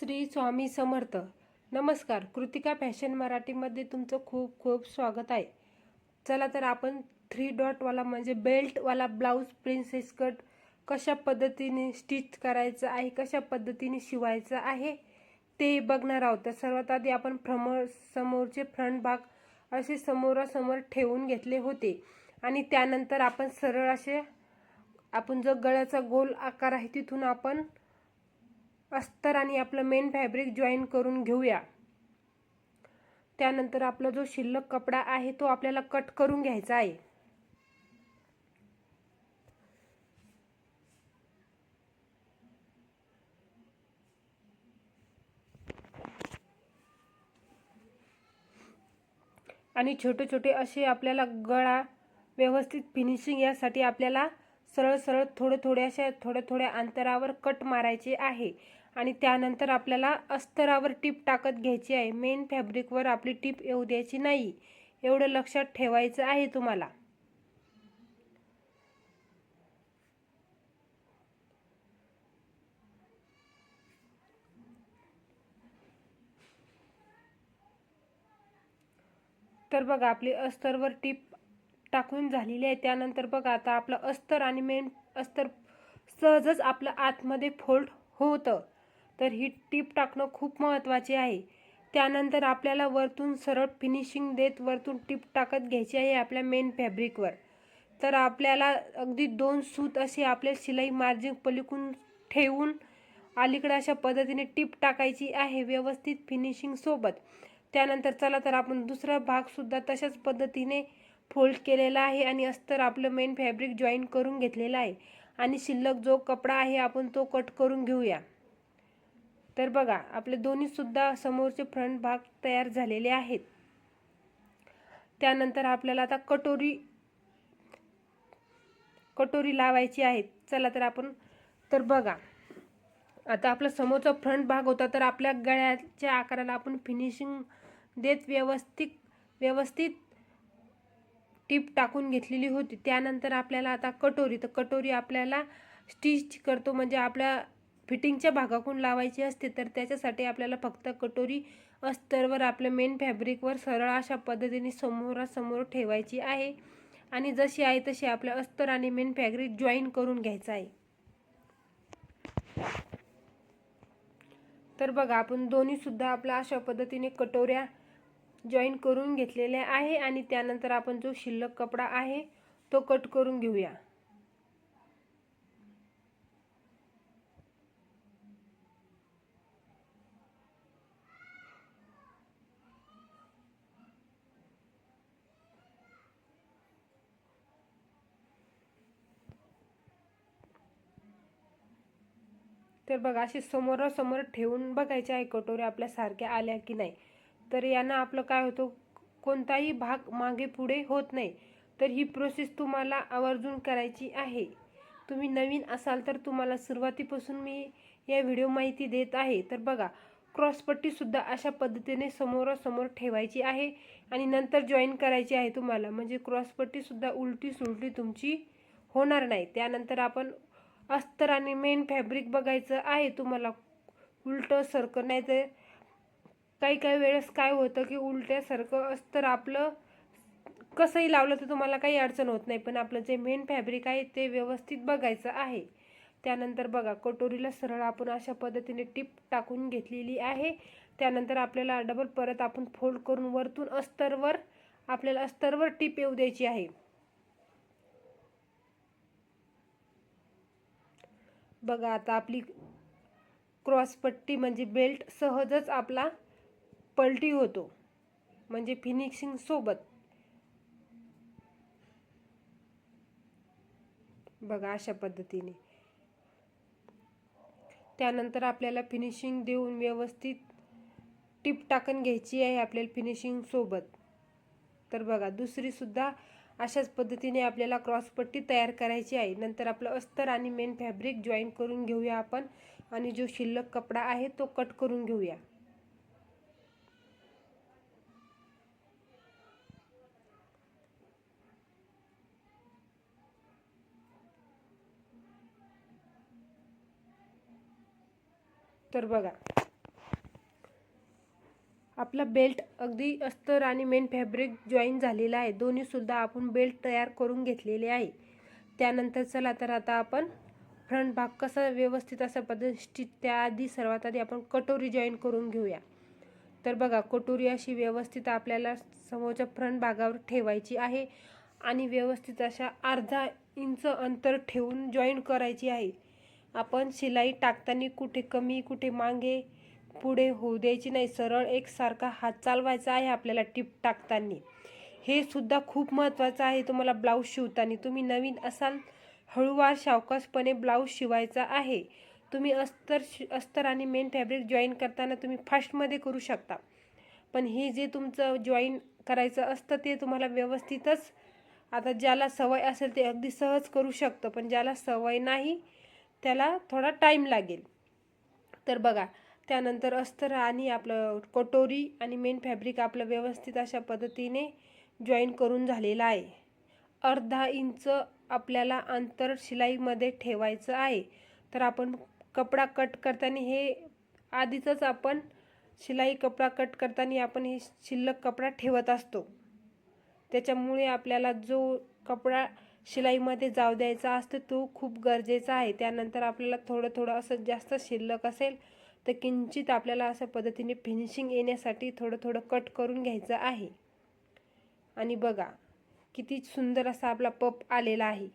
श्री स्वामी समर्थ. नमस्कार. कृतिका फॅशन मराठीमध्ये तुमचं खूप खूप स्वागत आहे. चला तर आपण थ्री डॉटवाला म्हणजे बेल्टवाला ब्लाऊज प्रिन्सेस कट कशा पद्धतीने स्टिच करायचं आहे कशा पद्धतीने शिवायचं आहे ते बघणार आहोत. तर सर्वात आधी आपण प्रमोर समोरचे फ्रंट भाग असे समोरासमोर ठेवून घेतले होते. आणि त्यानंतर आपण सरळ असे आपण जो गळ्याचा गोल आकार आहे तिथून आपण अस्तर आणि आपलं मेन फॅब्रिक जॉईन करून घेऊया. त्यानंतर आपला जो शिल्लक कपडा आहे तो आपल्याला कट करून घ्यायचा आहे. आणि छोटे छोटे असे आपल्याला गळा व्यवस्थित फिनिशिंग यासाठी आपल्याला सरळ सरळ थोडे थोड्याशा थोड्या थोड्या अंतरावर कट मारायचे आहे. आणि त्यानंतर आपल्याला अस्तरावर टीप टाकत घ्यायची आहे. मेन फॅब्रिकवर आपली टीप येऊ द्यायची नाही. एवढं लक्षात ठेवायचं आहे तुम्हाला. तर बघा आपली अस्तरवर टीप टाकून झालेली आहे. त्यानंतर बघा आता आपलं अस्तर आणि मेन अस्तर सहजच आपलं आतमध्ये फोल्ड होतं. तर ही टीप टाकणं खूप महत्त्वाचे आहे. त्यानंतर आपल्याला वरतून सरळ फिनिशिंग देत वरतून टीप टाकत घ्यायची आहे आपल्या मेन फॅब्रिकवर तर आपल्याला अगदी दोन सूत असे आपल्या शिलाई मार्जिन पलिकून ठेवून अलीकडे अशा पद्धतीने टीप टाकायची आहे व्यवस्थित फिनिशिंग सोबत. त्यानंतर चला तर आपण दुसरा भागसुद्धा तशाच पद्धतीने फोल्ड केलेला आहे आणि अस्तर आपलं मेन फॅब्रिक जॉईन करून घेतलेलं आहे. आणि शिल्लक जो कपडा आहे आपण तो कट करून घेऊया. तर बघा आपले दोन्हीसुद्धा समोरचे फ्रंट भाग तयार झालेले आहेत. त्यानंतर आपल्याला आता कटोरी कटोरी लावायची आहे. चला तर आपण तर बघा आता आपला समोरचा फ्रंट भाग होता तर आपल्या गळ्याच्या आकाराला आपण फिनिशिंग देत व्यवस्थित व्यवस्थित टीप टाकून घेतलेली होती. त्यानंतर आपल्याला आता कटोरी तर कटोरी आपल्याला स्टिच करतो म्हणजे आपल्या फिटिंगच्या भागाकडून लावायची असते तर त्याच्यासाठी आपल्याला फक्त कटोरी अस्तरवर आपल्या मेन फॅब्रिकवर सरळ अशा पद्धतीने समोरासमोर ठेवायची आहे. आणि जशी आहे तशी आपल्या अस्तर आणि मेन फॅब्रिक जॉईन करून घ्यायचं आहे. तर बघा आपण दोन्हीसुद्धा आपल्या अशा पद्धतीने कटोऱ्या जॉईन करून घेतलेल्या आहे. आणि त्यानंतर आपण जो शिल्लक कपडा आहे तो कट करून घेऊया. तर बघा अशी समोरासमोर ठेवून बघायचे आहे कटोऱ्या आपल्या सारख्या आल्या की नाही. तर यानं आपलं काय होतं कोणताही भाग मागे पुढे होत नाही. तर ही प्रोसेस तुम्हाला आवर्जून करायची आहे. तुम्ही नवीन असाल तर तुम्हाला सुरुवातीपासून मी या व्हिडिओ माहिती देत आहे. तर बघा क्रॉसपट्टीसुद्धा अशा पद्धतीने समोरासमोर ठेवायची आहे आणि नंतर जॉईन करायची आहे तुम्हाला. म्हणजे क्रॉसपट्टीसुद्धा उलटी सुलटी तुमची होणार नाही. त्यानंतर आपण अस्तर आणि मेन फॅब्रिक बघायचं आहे तुम्हाला. उलटं सरकं नाही तर काही काही वेळेस काय होतं की उलट्यासारखं अस्तर आपलं कसंही लावलं तर तुम्हाला काही अडचण होत नाही. पण आपलं जे मेन फॅब्रिक आहे ते व्यवस्थित बघायचं आहे. त्यानंतर बघा कटोरीला सरळ आपण अशा पद्धतीने टिप टाकून घेतलेली आहे. त्यानंतर आपल्याला डबल परत आपण फोल्ड करून वरतून अस्तरवर आपल्याला अस्तरवर टीप येऊ द्यायची आहे. बघा आता आपली क्रॉसपट्टी म्हणजे बेल्ट सहजच आपला पलटी होतो. म्हणजे फिनिशिंग सोबत. बघा अशा पद्धतीने. त्यानंतर आपल्याला फिनिशिंग देऊन व्यवस्थित टीप टाकून घ्यायची आहे आपल्याला फिनिशिंग सोबत. तर बघा दुसरीसुद्धा अशाच पद्धतीने आपल्याला क्रॉसपट्टी तयार करायची आहे. नंतर आपलं अस्तर आणि मेन फॅब्रिक जॉईन करून घेऊया आपण आणि जो शिल्लक कपडा आहे तो कट करून घेऊया. तर बघा आपला बेल्ट अगदी अस्तर आणि मेन फॅब्रिक जॉईन झालेला आहे. दोन्हीसुद्धा आपण बेल्ट तयार करून घेतलेले आहे. त्यानंतर चला तर आता आपण फ्रंट भाग कसा व्यवस्थित असा पद्धती त्याआधी सर्वात आधी आपण कटोरी जॉईन करून घेऊया. तर बघा कटोरी अशी व्यवस्थित आपल्याला समोरच्या फ्रंट भागावर ठेवायची आहे आणि व्यवस्थित अशा अर्धा इंच अंतर ठेवून जॉईन करायची आहे. आपण शिलाई टाकताना कुठे कमी कुठे मागे पुढे होऊ द्यायची नाही. सरळ एकसारखा हात चालवायचा आहे आपल्याला टिप टाकताना. हे सुद्धा खूप महत्त्वाचं आहे. तुम्हाला ब्लाऊज शिवताना तुम्ही नवीन असाल हळूवार सावकाशपणे ब्लाऊज शिवायचा आहे. तुम्ही अस्तर शि अस्तर आणि मेन फॅब्रिक जॉईन करताना तुम्ही फास्टमध्ये करू शकता. पण हे जे तुमचं जॉईन करायचं असतं ते तुम्हाला व्यवस्थितच आता ज्याला सवय असेल ते अगदी सहज करू शकतं. पण ज्याला सवय नाही त्याला थोडा टाईम लागेल. तर बघा त्यानंतर अस्तर आणि आपलं कटोरी आणि मेन फॅब्रिक आपलं व्यवस्थित अशा पद्धतीने जॉईन करून झालेलं आहे. अर्धा इंच आपल्याला अंतर शिलाईमध्ये ठेवायचं आहे. तर आपण कपडा कट करताना हे आधीचंच आपण शिलाई कपडा कट करताना आपण हे शिल्लक कपडा ठेवत असतो. त्याच्यामुळे आपल्याला जो कपडा शिलाईमध्ये जाऊ द्यायचा असतो तो खूप गरजेचा आहे. त्यानंतर आपल्याला थोडं थोडं असं जास्त शिल्लक असेल तर किंचित आपल्याला अशा पद्धतीने फिनिशिंग येण्यासाठी थोडं थोडं कट करून घ्यायचं आहे. आणि बघा किती सुंदर असा आपला पप आलेला आहे.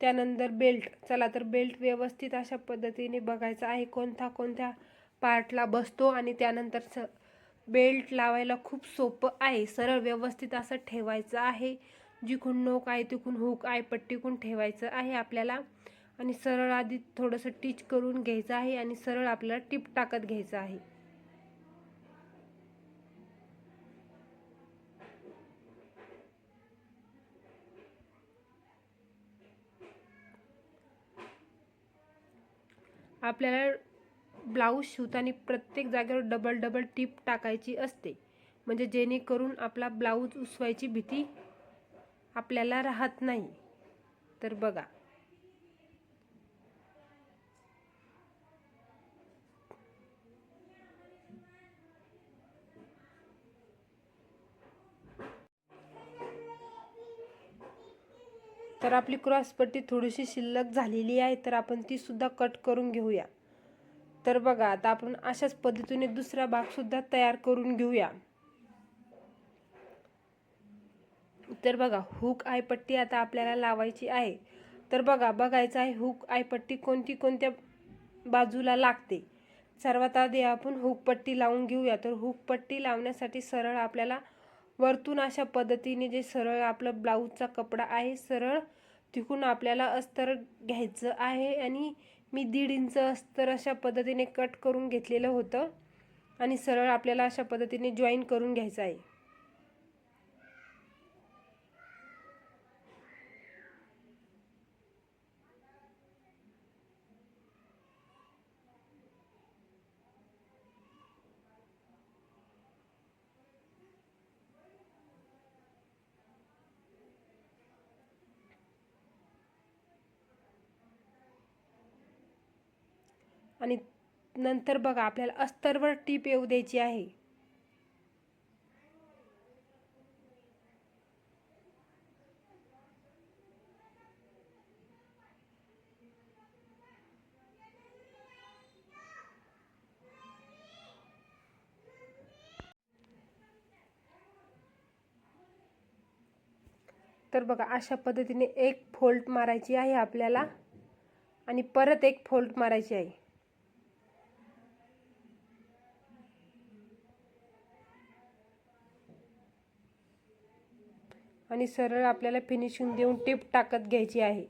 त्यानंतर बेल्ट चला तर बेल्ट व्यवस्थित अशा पद्धतीने बघायचा आहे कोणता कोणत्या पार्टला बसतो आणि त्यानंतर स बेल्ट लावायला खूप सोपं आहे. सरळ व्यवस्थित असं ठेवायचं आहे. जिकून नोक आहे तिकून हुक आहे पट्टीकून ठेवायचं आहे आपल्याला. आणि सरळ आधी थोडंसं टीच करून घ्यायचं आहे आणि सरळ आपल्याला टिप टाकत घ्यायचं आहे. आपल्याला ब्लाऊज शिवताना प्रत्येक जागेवर डबल डबल टीप टाकायची असते. म्हणजे जेणेकरून आपला ब्लाऊज उसवायची भीती आपल्याला राहत नाही. तर बघा. तर आपली क्रॉसपट्टी थोडीशी शिल्लक झालेली आहे तर आपण ती सुद्धा कट करून घेऊया. तर बघा आता आपण अशाच पद्धतीने दुसरा भागसुद्धा तयार करून घेऊया. तर बघा हुक आयपट्टी आता आपल्याला लावायची आहे. तर बघा बघायचं आहे हुक आयपट्टी कोणती कोणत्या बाजूला लागते. सर्वात आधी आपण हुक पट्टी लावून घेऊया. तर हुक पट्टी लावण्यासाठी सरळ आपल्याला वरतून अशा पद्धतीने जे सरळ आपलं ब्लाऊजचा कपडा आहे सरळ तिकून आपल्याला अस्तर घ्यायचं आहे आणि मी दीड इंच अस्तर अशा पद्धतीने कट करून घेतलेलं होतं आणि सरळ आपल्याला अशा पद्धतीने जॉईन करून घ्यायचं आहे. आणि नंतर बघा आपल्याला अस्तरवर टीप येऊ द्यायची आहे. तर बघा अशा पद्धतीने एक फोल्ड मारायची आहे आपल्याला आणि परत एक फोल्ड मारायची आहे. आणि सरळ आपल्याला फिनिशिंग देऊन टेप टाकत घ्यायची आहे.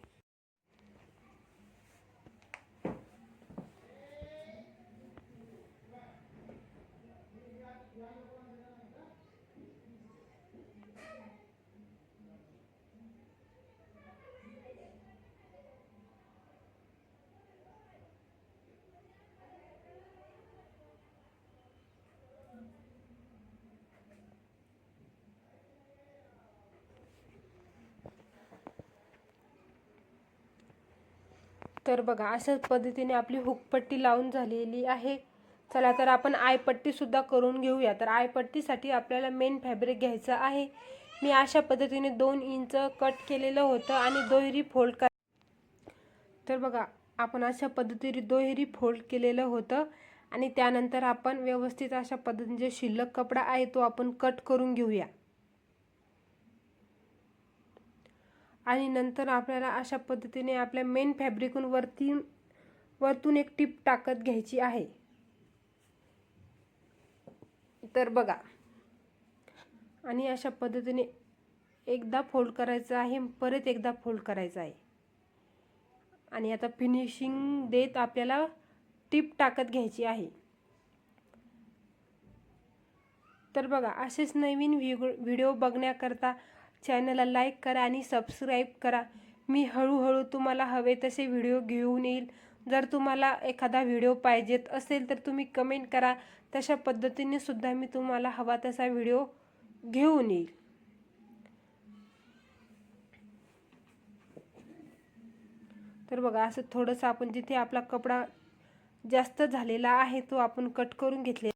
तर बघा अशाच पद्धतीने आपली हुकपट्टी लावून झालेली आहे. चला तर आपण आयपट्टीसुद्धा करून घेऊया. तर आयपट्टीसाठी आपल्याला मेन फॅब्रिक घ्यायचं आहे. मी अशा पद्धतीने दोन इंच कट केलेलं होतं आणि दोहेरी फोल्ड कर तर बघा आपण अशा पद्धतीने दोहेरी फोल्ड केलेलं होतं. आणि त्यानंतर आपण व्यवस्थित अशा पद्धतीने जे शिल्लक कपडा आहे तो आपण कट करून घेऊया. आणि नंतर आपल्याला अशा पद्धतीने आपल्या मेन फॅब्रिकून वरती वरतून एक टिप टाकत घ्यायची आहे. तर बघा. आणि अशा पद्धतीने एकदा फोल्ड करायचं आहे परत एकदा फोल्ड करायचं आहे. आणि आता फिनिशिंग देत आपल्याला टिप टाकत घ्यायची आहे. तर बघा असेच नवीन व्हिडिओ बघण्याकरता चॅनलला लाईक करा आणि सबस्क्राईब करा. मी हळूहळू तुम्हाला हवे तसे व्हिडिओ घेऊन येईल. जर तुम्हाला एखादा व्हिडिओ पाहिजेत असेल तर तुम्ही कमेंट करा. तशा पद्धतीने सुद्धा मी तुम्हाला हवा तसा व्हिडिओ घेऊन येईल. तर बघा असं थोडंसं आपण जिथे आपला कपडा जास्त झालेला आहे तो आपण कट करून घेतले